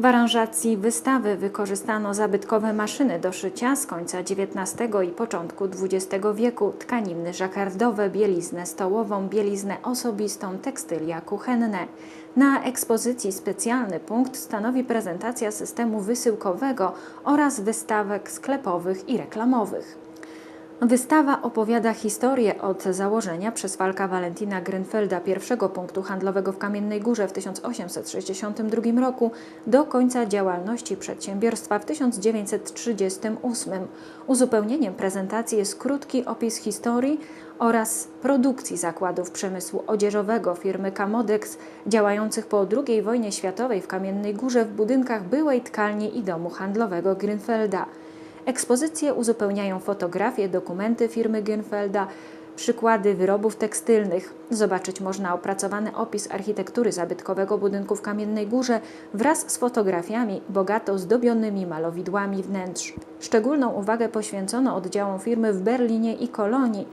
W aranżacji wystawy wykorzystano zabytkowe maszyny do szycia z końca XIX i początku XX wieku, tkaniny żakardowe, bieliznę stołową, bieliznę osobistą, tekstylia kuchenne. Na ekspozycji specjalny punkt stanowi prezentacja systemu wysyłkowego oraz wystawek sklepowych i reklamowych. Wystawa opowiada historię od założenia przez Walka Valentina Grünfelda pierwszego punktu handlowego w Kamiennej Górze w 1862 roku do końca działalności przedsiębiorstwa w 1938. Uzupełnieniem prezentacji jest krótki opis historii oraz produkcji zakładów przemysłu odzieżowego firmy Camodex działających po II wojnie światowej w Kamiennej Górze w budynkach byłej tkalni i domu handlowego Grünfelda. Ekspozycje uzupełniają fotografie, dokumenty firmy Grünfelda, przykłady wyrobów tekstylnych. Zobaczyć można opracowany opis architektury zabytkowego budynku w Kamiennej Górze wraz z fotografiami bogato zdobionymi malowidłami wnętrz. Szczególną uwagę poświęcono oddziałom firmy w Berlinie i Kolonii.